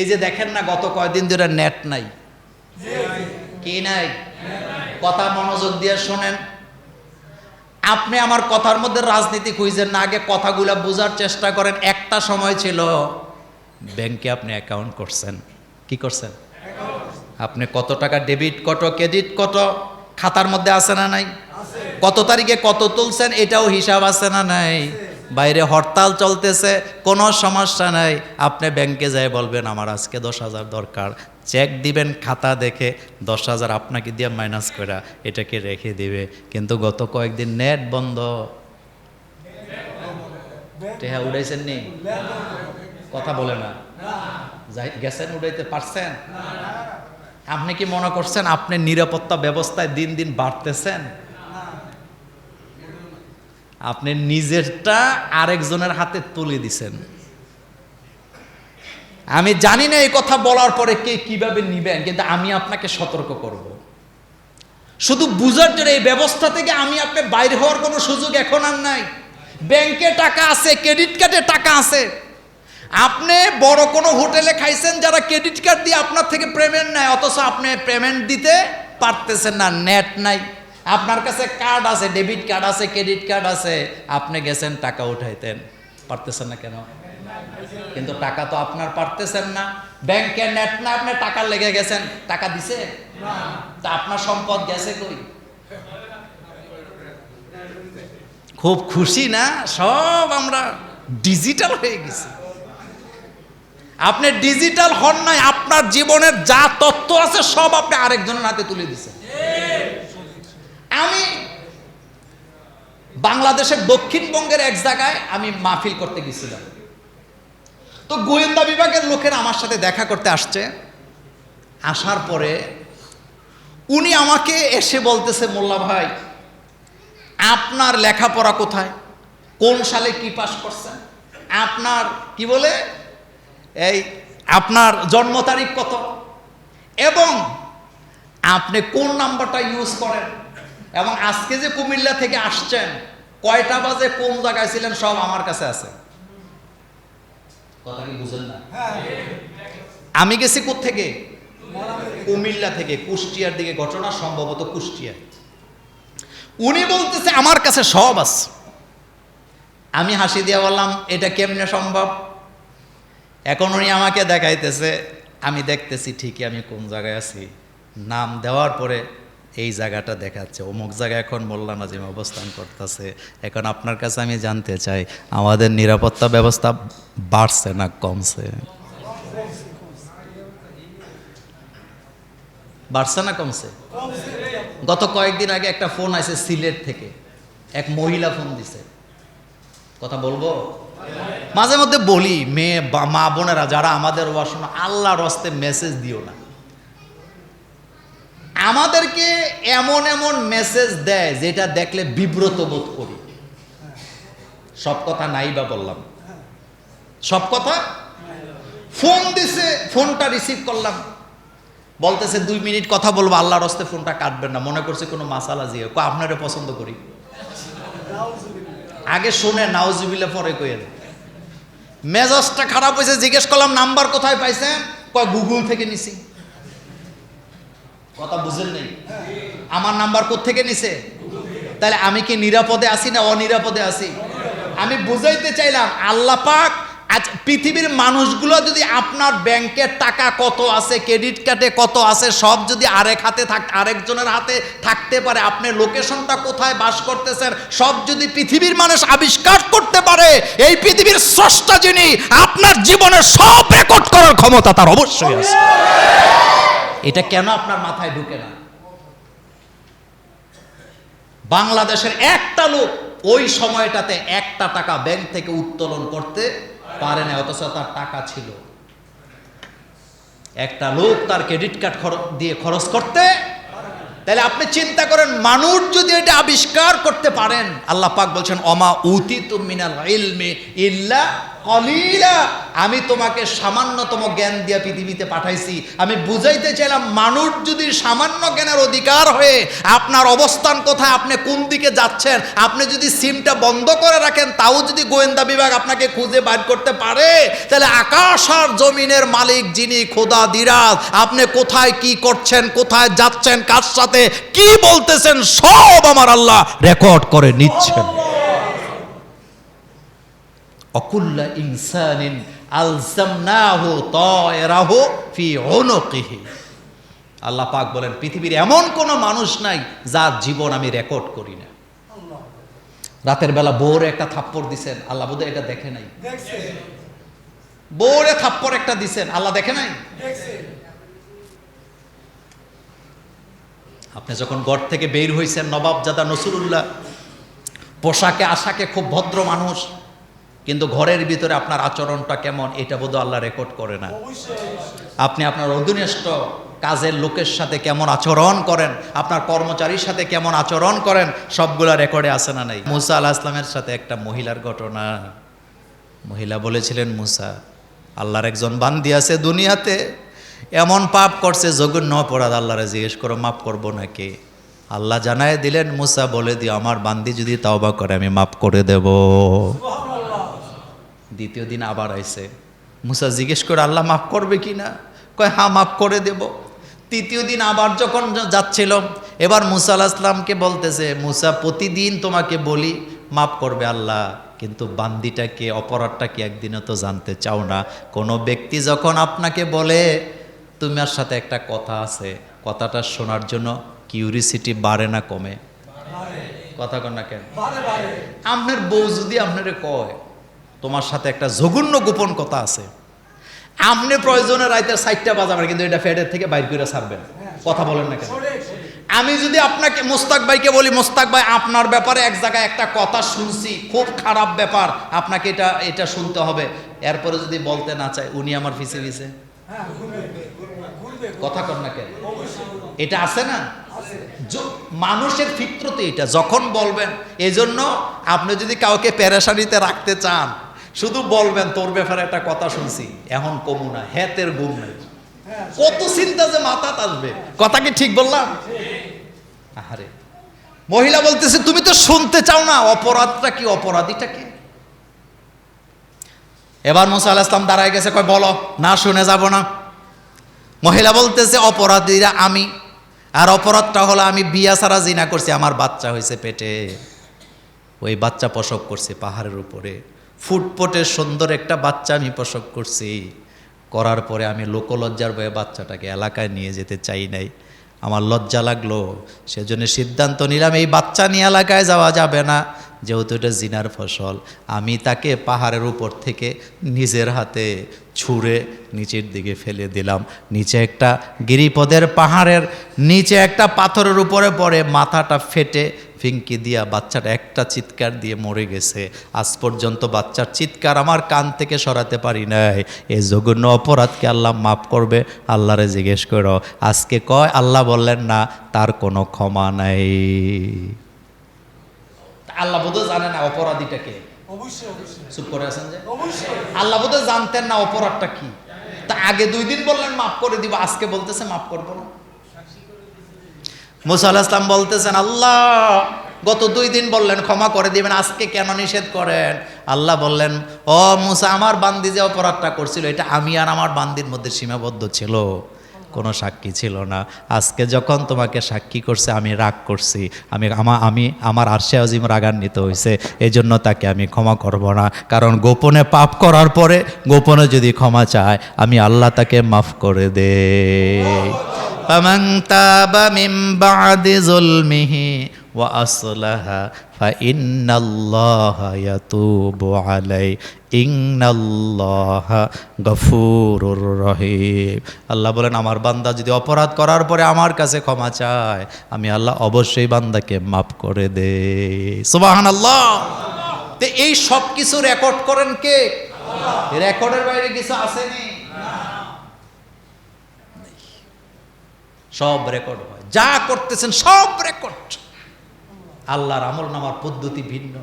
এই যে দেখেন না, গত কয়দিন ধরে নেট নাই। কি নাই? কথা মনোযোগ দিয়ে শোনেন। আপনি আমার কথার মধ্যে রাজনীতি খুঁজছেন না, আগে কথাগুলো বোঝার চেষ্টা করেন। একটা সময় ছিল, ব্যাংকে আপনি অ্যাকাউন্ট করছেন। কি করছেন? আপনি কত টাকা ডেবিট কত ক্রেডিট কত, খাতার মধ্যে আছে না নাই? কত তারিখে কত তুলছেন, এটাও হিসাব আছে না নাই? বাইরে হরতাল চলতেছে, কোনো সমস্যা নাই। আপনি ব্যাংকে যায় বলবেন, আমার আজকে দশ হাজার দরকার। চেক দিবেন, খাতা দেখে দশ হাজার আপনাকে দিয়ে মাইনাস করে এটাকে রেখে দিবে। কিন্তু গত কয়েকদিন নেট বন্ধ। টেহা উড়াইছেন নি? কথা বলে না। গেছেন উড়াইতে পারছেন? আপনি কি মনে করছেন আপনি নিরাপত্তা ব্যবস্থায় দিন দিন বাড়তেছেন? আপনি নিজেরটা আরেকজনের হাতে তুলে দিছেন। আমি জানি না এই কথা বলার পরে কে কীভাবে নিবেন, কিন্তু আমি আপনাকে সতর্ক করব। শুধু বুঝার জন্য এই ব্যবস্থা থেকে আমি আপনি বাইরে হওয়ার কোনো সুযোগ এখন আর নাই। ব্যাংকে টাকা আছে, ক্রেডিট কার্ডে টাকা আছে। আপনি বড় কোনো হোটেলে খাইছেন যারা ক্রেডিট কার্ড দিয়ে আপনার থেকে পেমেন্ট নেয়, অথচ আপনি পেমেন্ট দিতে পারতেছেন না, নেট নাই। আপনার কাছে কার্ড আছে ডেবিট কার্ড আছে ক্রেডিট কার্ড আছে। আপনি গেছেন, টাকা উঠাইতেন। পারতেছেন না কেন? কিন্তু টাকা তো আপনার পারতেছেন না। ব্যাংকের নেট না, আপনি টাকা লেগে গেছেন। টাকা দিছে? তা আপনার সম্পদ গেছে কই? খুব খুশি না? সব আমরা ডিজিটাল হয়ে গেছি। আপনি ডিজিটাল হন নাই, আপনার জীবনের যা তত্ত্ব আছে, সব আপনি আরেকজনের হাতে তুলে দিচ্ছেন আমি বাংলাদেশের দক্ষিণবঙ্গের এক জায়গায় আমি মাহফিল করতে গেছিলাম। তো গোয়েন্দা বিভাগের লোকেরা আমার সাথে দেখা করতে আসছে। আসার পরে উনি আমাকে এসে বলতেছে, মোল্লা ভাই, আপনার লেখাপড়া কোথায়? কোন সালে কি পাস করছেন? আপনার, কি বলে? এই, আপনার জন্ম তারিখ কত? এবং আপনি কোন নাম্বারটা ইউজ করেন? এবং আজকে যে কুমিল্লা থেকে আসছেন কয়টা বাজে কোন জায়গায় ছিলেন সব আমার কাছে আছে। কথা কি বুঝেন না? আমি গেছি থেকে কুমিল্লা থেকে কুষ্টিয়ার দিকে। ঘটনা সম্ভবত কুষ্টিয়া উনি বলতেছে আমার কাছে সব আছে। আমি হাসি দিয়া বললাম এটা কেমনে সম্ভব? এখন উনি আমাকে দেখাইতেছে আমি দেখতেছি ঠিকই আমি কোন জায়গায় আছি। নাম দেওয়ার পরে এই জায়গাটা দেখাচ্ছে। অমুক জায়গায় এখন মোল্লা নাজিম অবস্থান করতেছে। এখন আপনার কাছে আমি জানতে চাই, আমাদের নিরাপত্তা ব্যবস্থা বাড়ছে না কমছে? বাড়ছে না কমছে? গত কয়েকদিন আগে একটা ফোন আছে সিলেট থেকে। এক মহিলা ফোন দিছে। কথা বলব? মাঝে মধ্যে বলি, মেয়ে মা বোনেরা যারা আমাদের ওয়াশোনা আল্লাহর হস্তে মেসেজ দিও না। আমাদেরকে এমন এমন মেসেজ দেয় যেটা দেখলে বিব্রত বোধ করি। সব কথা নাই বা বললাম। সব কথা? ফোন দিছে, ফোনটা রিসিভ করলাম। বলতেছে, দুই মিনিট কথা বলব, আল্লাহর হস্তে ফোনটা কাটবেন না। মনে করছে কোনো মাসালা জিয়ে। আপনারে পছন্দ করি। আগে শুনে নাউজুবিল্লা পরে কইেন মেজাজটা খারাপ হয়েছে জিজ্ঞেস করলাম, নাম্বার কোথায় পাইছেন? কয়, গুগল থেকে নিছি। কথা বুঝেন নেই? আমার নাম্বার থেকে নিছে? তাহলে আমি কি নিরাপদে আছি না অনিরাপদে আছি? আমি বুঝাইতে চাইলাম, আল্লাহ পাক আজ পৃথিবীর মানুষগুলো যদি আপনার ব্যাংকের টাকা কত আছে, ক্রেডিট কার্ডে কত আছে, সব যদি আরেক হাতে থাক, আরেকজনের হাতে থাকতে পারে, আপনি লোকেশনটা কোথায় বাস করতেছেন, সব যদি পৃথিবীর মানুষ আবিষ্কার করতে পারে, এই পৃথিবীর স্রষ্টা যিনি, আপনার জীবনের সব রেকর্ড করার ক্ষমতা তার অবশ্যই আছে। এটা কেন আপনার মাথায় ঢুকে না? বাংলাদেশের একটা লোক ওই সময়টাতে একটা টাকা ব্যাংক থেকে উত্তোলন করতে পারে না, অথচ তার টাকা ছিল। একটা লোক তার ক্রেডিট কার্ড দিয়ে খরচ করতে তাহলে আপনি চিন্তা করেন, মানুষ যদি এটা আবিষ্কার করতে পারেন, আল্লাহ পাক বলছেন অমা উতি মিনাল ইলমি ইল্লা কলিলা, আমি তোমাকে সামান্যতম জ্ঞান দিয়া পৃথিবীতে পাঠাইছি। আমি বুঝাইতে চাইলাম, মানুষ যদি সামান্য জ্ঞানের অধিকার হয়ে আপনার অবস্থান কোথায়, আপনি কোন দিকে যাচ্ছেন, আপনি যদি সিমটা বন্ধ করে রাখেন, তাও যদি গোয়েন্দা বিভাগ আপনাকে খুঁজে বাইর করতে পারে, তাহলে আকাশ আর জমিনের মালিক যিনি খোদা দিরাজ, আপনি কোথায় কি করছেন, কোথায় যাচ্ছেন, কার সাথে কি বলতেছেন, সব আমার আল্লাহ রেকর্ড করে নিচ্ছেন। অকুল্লা ইনসানিন আলজামনাহু তায়রাহু ফি উনুকিহি। আল্লাহ পাক বলেন, পৃথিবীর এমন কোনো মানুষ নাই যার জীবন আমি রেকর্ড করি না। রাতের বেলা বউরে একটা থাপ্পড় দিছেন, আল্লাহ বোধহয় এটা দেখে নাই। বউরে থাপ্পড় একটা দিছেন, আল্লাহ দেখে নাই? আপনি যখন ঘর থেকে বের হয়েছেন নবাবজাদা নসরুল্লাহ, পোশাকে আশাকে খুব ভদ্র মানুষ কিন্তু ঘরের ভিতরে আপনার আচরণটা কেমন, এটা বোধ আল্লাহ রেকর্ড করে না। আপনি আপনার অধীনস্থ কাজের লোকের সাথে কেমন আচরণ করেন, আপনার কর্মচারীর সাথে কেমন আচরণ করেন, সবগুলা রেকর্ডে আসে না নাই? মুসা আল্লাহ ইসলামের সাথে একটা মহিলার ঘটনা। মহিলা বলেছিলেন, মুসা, আল্লাহর একজন বান্দি আছে দুনিয়াতে, এমন পাপ করছে জঘন্য অপরাধ, আল্লাহরে জিজ্ঞেস করো, মাফ করব নাকি? আল্লাহ জানায় দিলেন, মুসা, বলে দিও, আমার বান্দি যদি তাওবা করে, আমি মাফ করে দেব। দ্বিতীয় দিন আবার আইসে মুসা জিজ্ঞেস করে আল্লাহ মাফ করবে কি না? কয় হ্যাঁ মাফ করে দেব। তৃতীয় দিন আবার যখন যাচ্ছিল এবার মুসা আল্লাহ ইসলামকে বলতেছে মুসা প্রতিদিন তোমাকে বলি মাফ করবে আল্লাহ কিন্তু বান্দিটাকে অপরাধটাকে একদিনও তো জানতে চাও না। কোনো ব্যক্তি যখন আপনাকে বলে তোমার সাথে একটা কথা আছে কথাটা শোনার জন্য কিউরিসিটি বাড়ে না কমে? কথা কন না কেন? আপনার বউ যদি আপনারে কয় তোমার সাথে একটা জঘন্য গোপন কথা আছে। আপনি প্রয়োজনে রাইতের সাইডটা বাজাবেন কিন্তু এটা ফেডের থেকে বাইর করে ছাড়বেন। কথা বলেন না কেন? আমি যদি আপনাকে, মোস্তাক ভাইকে বলি, মোস্তাক ভাই, আপনার ব্যাপারে এক জায়গায় একটা কথা শুনছি, খুব খারাপ ব্যাপার, আপনাকে এটা এটা শুনতে হবে। এরপরে যদি বলতে না চায়, উনি আমার ফিসে ফিসে কথা কর না কেন? এটা আছে না? মানুষের ফিক্রতে এটা, যখন বলবেন, এজন্য আপনি যদি কাউকে প্যারেশানিতে রাখতে চান শুধু বলবেন, তোর ব্যাপারে একটা কথা শুনছি। এখন কমু না, হেতের ঘুম নাই। কত চিন্তা যে মাথা আসবে। কথা কি ঠিক বললাম? মহিলা বলতেছে, তুমি তো শুনতে চাও না, অপরাধটা কি, অপরাধীটা কি? এবার মুসা আলাহ ইসলাম দাঁড়ায় গেছে, কয়, বলো, না শুনে যাব না। মহিলা বলতেছে, অপরাধীরা আমি, আর অপরাধটা হলো আমি বিয়া সারা জিনা করছি, আমার বাচ্চা হয়েছে পেটে। ওই বাচ্চা প্রসব করছে পাহাড়ের উপরে। ফুটপটের সুন্দর একটা বাচ্চা আমি প্রসব করছি। করার পরে আমি লোকলজ্জার বয়ে বাচ্চাটাকে এলাকায় নিয়ে যেতে চাই নাই। আমার লজ্জা লাগল, সেজন্য সিদ্ধান্ত নিলাম, এই বাচ্চা নিয়ে এলাকায় যাওয়া যাবে না। যেহেতু এটা জিনার ফসল, আমি তাকে পাহাড়ের উপর থেকে নিজের হাতে ছুঁড়ে নিচের দিকে ফেলে দিলাম। নিচে একটা গিরিপদের পাহাড়ের, নিচে একটা পাথরের উপরে পড়ে মাথাটা ফেটে ফিঙ্কি দিয়া বাচ্চাটা একটা চিৎকার দিয়ে মরে গেছে। আজ পর্যন্ত বাচ্চার চিৎকার আমার কান থেকে সরাতে পারি নাই। এই জঘন্য অপরাধকে আল্লাহ মাফ করবে আল্লাহরে জিজ্ঞেস করো। আজকে কয়? আল্লাহ বললেন না তার কোনো ক্ষমা নাই। আল্লাহ বোধহয় জানে না অপরাধীটাকে চুপ করে আছেন যে? আল্লাহ বোধহয় জানতেন না অপরাধটা কি। তা আগে দুই দিন বললেন মাফ করে দিব। আজকে বলতেছে মাফ করব না। মুসা আলাহ ইসলাম বলতেছেন, আল্লাহ, গত দুই দিন বললেন, ক্ষমা করে দিবেন, আজকে কেন নিষেধ করেন? আল্লাহ বললেন, ও মুসা, আমার বান্দি যে অপরাধটা করছিল, এটা আমি আর আমার বান্দির মধ্যে সীমাবদ্ধ ছিল। কোনো সাক্ষী ছিল না আজকে যখন তোমাকে সাক্ষী করছে আমি রাগ করছি আমি আমা আমি আমার আরশে আজিম রাগান্বিত হয়েছে এই জন্য তাকে আমি ক্ষমা করব না কারণ গোপনে পাপ করার পরে গোপনে যদি ক্ষমা চায় আমি আল্লাহ তাকে মাফ করে দে فمن تاب من بعد ظلمه وأصلح فإن الله يتوب عليه إن الله غفور رحيم আল্লাহ বলেন আমার বান্দা যদি অপরাধ করার পরে আমার কাছে ক্ষমা চায় আমি আল্লাহ অবশ্যই বান্দাকে মাফ করে দে সুবাহান আল্লাহ তো এই সব কিছু রেকর্ড করেন কে রেকর্ডের বাইরে কিছু আসেনি সব রেকর্ড হয় যা করতেছেন সব রেকর্ড আল্লাহর আমল নামার পদ্ধতি ভিন্ন।